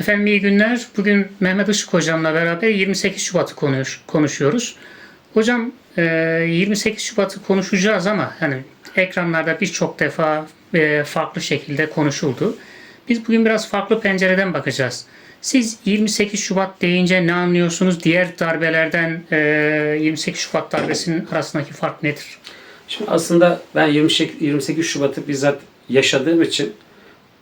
Efendim iyi günler. Bugün Mehmet Işık hocamla beraber 28 Şubat'ı konuş, konuşuyoruz. Hocam e, 28 Şubat'ı konuşacağız ama hani ekranlarda birçok defa e, farklı şekilde konuşuldu. Biz bugün biraz farklı pencereden bakacağız. Siz 28 Şubat deyince ne anlıyorsunuz? Diğer darbelerden e, 28 Şubat darbesinin arasındaki fark nedir? Şimdi aslında ben 28, 28 Şubat'ı bizzat yaşadığım için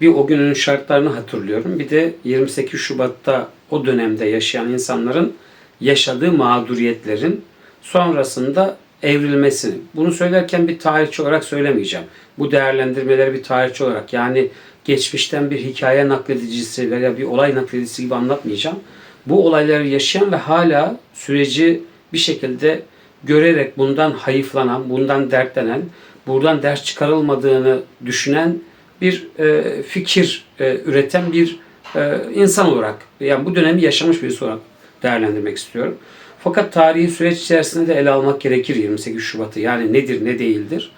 bir o günün şartlarını hatırlıyorum. Bir de 28 Şubat'ta o dönemde yaşayan insanların yaşadığı mağduriyetlerin sonrasında evrilmesini. Bunu söylerken bir tarihçi olarak söylemeyeceğim. Bu değerlendirmeleri bir tarihçi olarak yani geçmişten bir hikaye nakledicisi veya bir olay nakledicisi gibi anlatmayacağım. Bu olayları yaşayan ve hala süreci bir şekilde görerek bundan hayıflanan, bundan dertlenen, buradan ders çıkarılmadığını düşünen bir e, fikir e, üreten bir e, insan olarak, yani bu dönemi yaşamış birisi olarak değerlendirmek istiyorum. Fakat tarihi süreç içerisinde de ele almak gerekir 28 Şubat'ı. Yani nedir, ne değildir.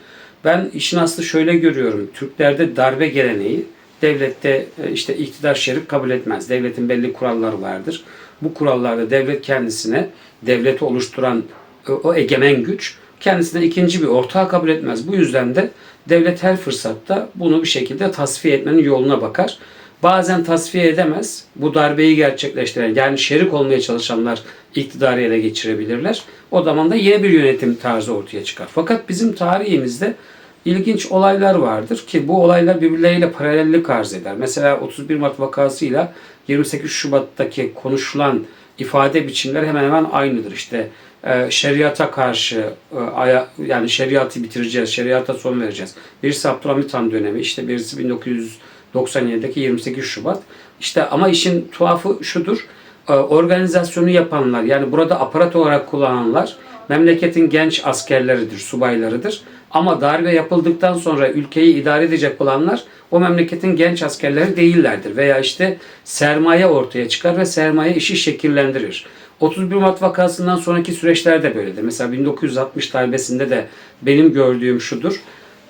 Ben işin aslı şöyle görüyorum. Türklerde darbe geleneği devlette e, işte iktidar şerif kabul etmez. Devletin belli kuralları vardır. Bu kurallarda devlet kendisine devleti oluşturan e, o egemen güç kendisine ikinci bir ortağı kabul etmez. Bu yüzden de devlet her fırsatta bunu bir şekilde tasfiye etmenin yoluna bakar. Bazen tasfiye edemez. Bu darbeyi gerçekleştiren yani şerik olmaya çalışanlar iktidarı ele geçirebilirler. O zaman da yeni bir yönetim tarzı ortaya çıkar. Fakat bizim tarihimizde ilginç olaylar vardır ki bu olaylar birbirleriyle paralellik arz eder. Mesela 31 Mart vakasıyla 28 Şubat'taki konuşulan ifade biçimleri hemen hemen aynıdır. İşte e, şeriata karşı e, yani şeriatı bitireceğiz, şeriata son vereceğiz. Birisi Abdülhamit Han dönemi, işte birisi 1997'deki 28 Şubat. İşte ama işin tuhafı şudur. e, organizasyonu yapanlar yani burada aparat olarak kullananlar memleketin genç askerleridir, subaylarıdır. Ama darbe yapıldıktan sonra ülkeyi idare edecek olanlar o memleketin genç askerleri değillerdir. Veya işte sermaye ortaya çıkar ve sermaye işi şekillendirir. 31 Mart vakasından sonraki süreçler de böyledir. Mesela 1960 darbesinde de benim gördüğüm şudur.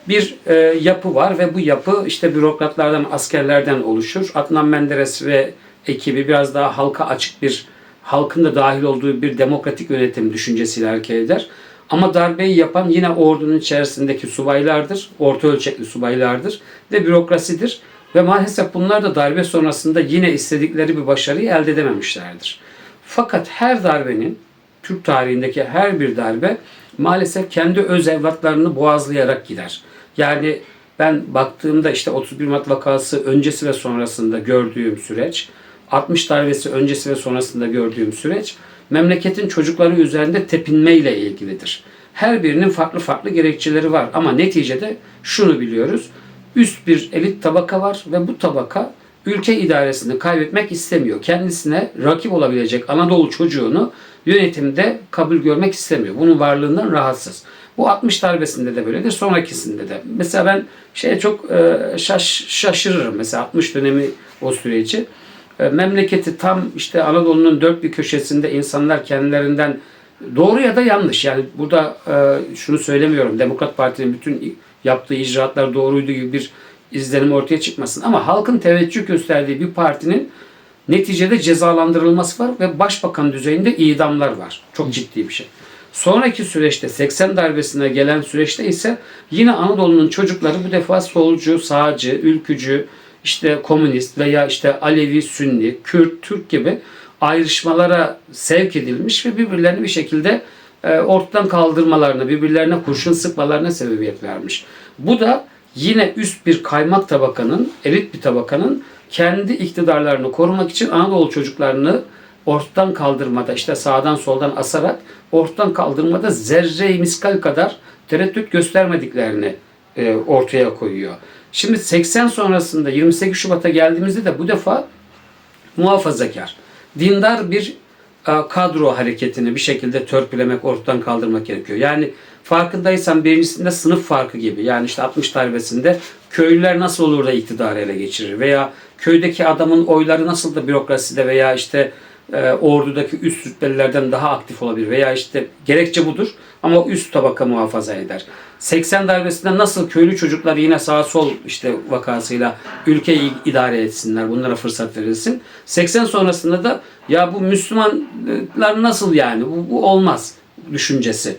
Bir e, yapı var ve bu yapı işte bürokratlardan, askerlerden oluşur. Adnan Menderes ve ekibi biraz daha halka açık bir, halkın da dahil olduğu bir demokratik yönetim düşüncesiyle hareket eder. Ama darbeyi yapan yine ordunun içerisindeki subaylardır, orta ölçekli subaylardır ve bürokrasidir. Ve maalesef bunlar da darbe sonrasında yine istedikleri bir başarıyı elde edememişlerdir. Fakat her darbenin, Türk tarihindeki her bir darbe maalesef kendi öz evlatlarını boğazlayarak gider. Yani ben baktığımda işte 31 Mart vakası öncesi ve sonrasında gördüğüm süreç, 60 darbesi öncesi ve sonrasında gördüğüm süreç, memleketin çocukları üzerinde tepinmeyle ilgilidir. Her birinin farklı farklı gerekçeleri var ama neticede şunu biliyoruz. Üst bir elit tabaka var ve bu tabaka ülke idaresini kaybetmek istemiyor. Kendisine rakip olabilecek Anadolu çocuğunu yönetimde kabul görmek istemiyor. Bunun varlığından rahatsız. Bu 60 darbesinde de böyledir, sonrakisinde de. Mesela ben şeye çok e, şaş, şaşırırım. Mesela 60 dönemi o süreci. E, memleketi tam işte Anadolu'nun dört bir köşesinde insanlar kendilerinden doğru ya da yanlış. Yani burada e, şunu söylemiyorum. Demokrat Parti'nin bütün yaptığı icraatlar doğruydu gibi bir izlenim ortaya çıkmasın. Ama halkın teveccüh gösterdiği bir partinin neticede cezalandırılması var ve başbakan düzeyinde idamlar var. Çok ciddi bir şey. Sonraki süreçte 80 darbesine gelen süreçte ise yine Anadolu'nun çocukları bu defa solcu, sağcı, ülkücü, işte komünist veya işte Alevi, Sünni, Kürt, Türk gibi ayrışmalara sevk edilmiş ve birbirlerini bir şekilde e, ortadan kaldırmalarına, birbirlerine kurşun sıkmalarına sebebiyet vermiş. Bu da yine üst bir kaymak tabakanın, elit bir tabakanın kendi iktidarlarını korumak için Anadolu çocuklarını ortadan kaldırmada işte sağdan soldan asarak ortadan kaldırmada zerre miskal kadar tereddüt göstermediklerini e, ortaya koyuyor. Şimdi 80 sonrasında 28 Şubat'a geldiğimizde de bu defa muhafazakar, dindar bir e, kadro hareketini bir şekilde törpülemek, ortadan kaldırmak gerekiyor. Yani farkındaysan birincisinde sınıf farkı gibi. Yani işte 60 darbesinde köylüler nasıl olur da iktidarı ele geçirir veya köydeki adamın oyları nasıl da bürokraside veya işte e, ordudaki üst rütbelilerden daha aktif olabilir veya işte gerekçe budur ama üst tabaka muhafaza eder. 80 darbesinde nasıl köylü çocuklar yine sağ sol işte vakasıyla ülkeyi idare etsinler, bunlara fırsat verilsin. 80 sonrasında da ya bu Müslümanlar nasıl yani bu, bu olmaz düşüncesi.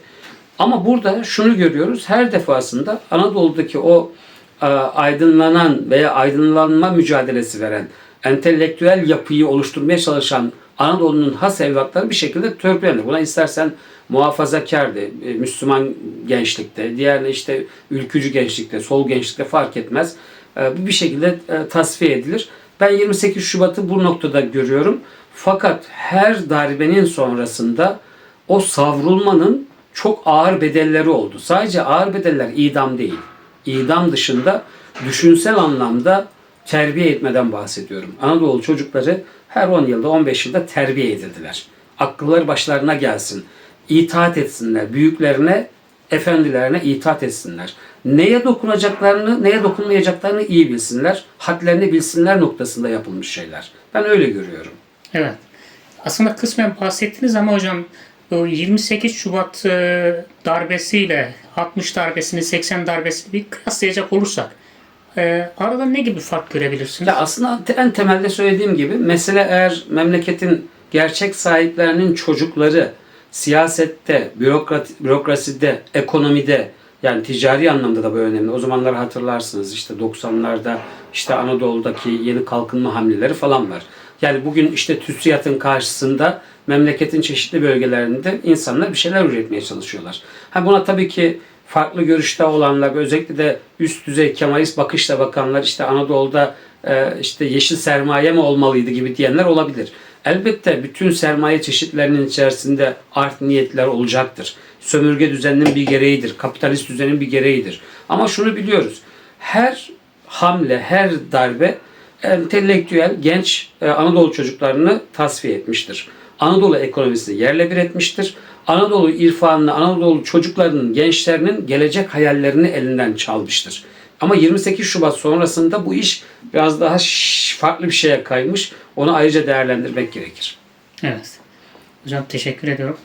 Ama burada şunu görüyoruz. Her defasında Anadolu'daki o e, aydınlanan veya aydınlanma mücadelesi veren, entelektüel yapıyı oluşturmaya çalışan Anadolu'nun has evlatları bir şekilde törpülendi. Buna istersen muhafazakardı, e, Müslüman gençlikte, diğer işte ülkücü gençlikte, sol gençlikte fark etmez. E, bir şekilde e, tasfiye edilir. Ben 28 Şubat'ı bu noktada görüyorum. Fakat her darbenin sonrasında o savrulmanın çok ağır bedelleri oldu. Sadece ağır bedeller idam değil. İdam dışında düşünsel anlamda terbiye etmeden bahsediyorum. Anadolu çocukları her 10 yılda 15 yılda terbiye edildiler. Akılları başlarına gelsin. İtaat etsinler. Büyüklerine, efendilerine itaat etsinler. Neye dokunacaklarını, neye dokunmayacaklarını iyi bilsinler. Hadlerini bilsinler noktasında yapılmış şeyler. Ben öyle görüyorum. Evet. Aslında kısmen bahsettiniz ama hocam bu 28 Şubat e, darbesiyle 60 darbesini 80 darbesini bir kıyaslayacak olursak e, arada ne gibi fark görebilirsiniz? Ya aslında en temelde söylediğim gibi mesele eğer memleketin gerçek sahiplerinin çocukları siyasette, bürokrat, bürokraside, ekonomide yani ticari anlamda da bu önemli. O zamanlar hatırlarsınız işte 90'larda işte Anadolu'daki yeni kalkınma hamleleri falan var. Yani bugün işte TÜSİAD'ın karşısında memleketin çeşitli bölgelerinde insanlar bir şeyler üretmeye çalışıyorlar. Ha buna tabii ki farklı görüşte olanlar özellikle de üst düzey Kemalist bakışla bakanlar işte Anadolu'da e, işte yeşil sermaye mi olmalıydı gibi diyenler olabilir. Elbette bütün sermaye çeşitlerinin içerisinde art niyetler olacaktır. Sömürge düzeninin bir gereğidir. Kapitalist düzenin bir gereğidir. Ama şunu biliyoruz. Her hamle, her darbe entelektüel genç e, Anadolu çocuklarını tasfiye etmiştir. Anadolu ekonomisini yerle bir etmiştir. Anadolu irfanını, Anadolu çocuklarının, gençlerinin gelecek hayallerini elinden çalmıştır. Ama 28 Şubat sonrasında bu iş biraz daha farklı bir şeye kaymış. Onu ayrıca değerlendirmek gerekir. Evet. Hocam teşekkür ediyorum.